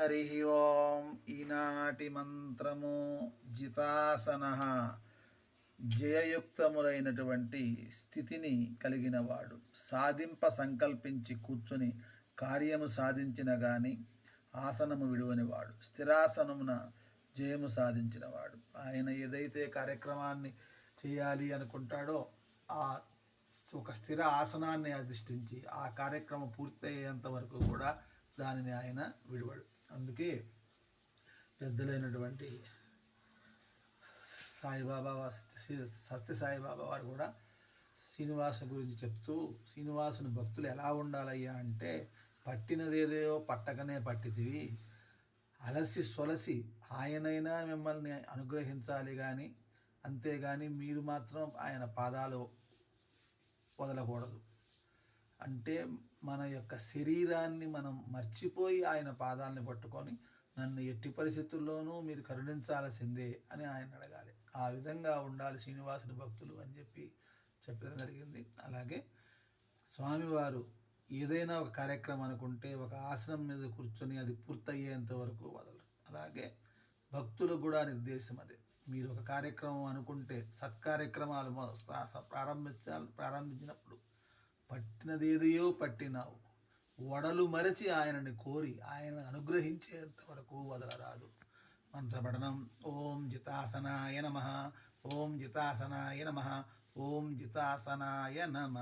హరి ఓం ఈనాటి మంత్రము జితాసన జయయుక్తములైనటువంటి స్థితిని కలిగినవాడు సాధింప సంకల్పించి కూర్చొని కార్యము సాధించిన గాని ఆసనము విడువనివాడు స్థిరాసనమున జయము సాధించినవాడు ఆయన ఏదైతే కార్యక్రమాన్ని చేయాలి అనుకుంటాడో ఆ ఒక స్థిర ఆసనాన్ని అధిష్ఠించి ఆ కార్యక్రమం పూర్తయ్యేంత వరకు కూడా దానిని ఆయన విడివాడు. అందుకే పెద్దలైనటువంటి సాయిబాబా సత్య సత్య సాయిబాబా వారు కూడా శ్రీనివాసు గురించి చెప్తూ శ్రీనివాసుని భక్తులు ఎలా ఉండాలయ్యా అంటే పట్టినదేదేవో పట్టకనే పట్టితివి. అలసి సొలసి ఆయనైనా మిమ్మల్ని అనుగ్రహించాలి కానీ అంతేగాని మీరు మాత్రం ఆయన పాదాలు వదలకూడదు. అంటే మన యొక్క శరీరాన్ని మనం మర్చిపోయి ఆయన పాదాలని పట్టుకొని నన్ను ఎట్టి పరిస్థితుల్లోనూ మీరు కరుణించాల్సిందే అని ఆయన అడగాలి. ఆ విధంగా ఉండాలి శ్రీనివాసుని భక్తులు అని చెప్పి చెప్పడం జరిగింది. అలాగే స్వామివారు ఏదైనా ఒక కార్యక్రమం అనుకుంటే ఒక ఆసనం మీద కూర్చొని అది పూర్తయ్యేంత వరకు వదలరు. అలాగే భక్తులకు కూడా నిర్దేశం అదే. మీరు ఒక కార్యక్రమం అనుకుంటే సత్కార్యక్రమాలు ప్రారంభించాలి ప్రారంభించినప్పుడు పట్టినదేదయో పట్టినావు. వడలు మరచి ఆయనని కోరి ఆయన అనుగ్రహించేంత వరకు వదలరాదు. మంత్రపఠనం. ఓం జితాసనాయ నమ. ఓం జితాసనాయ నమ. ఓం జితాసనాయ నమ.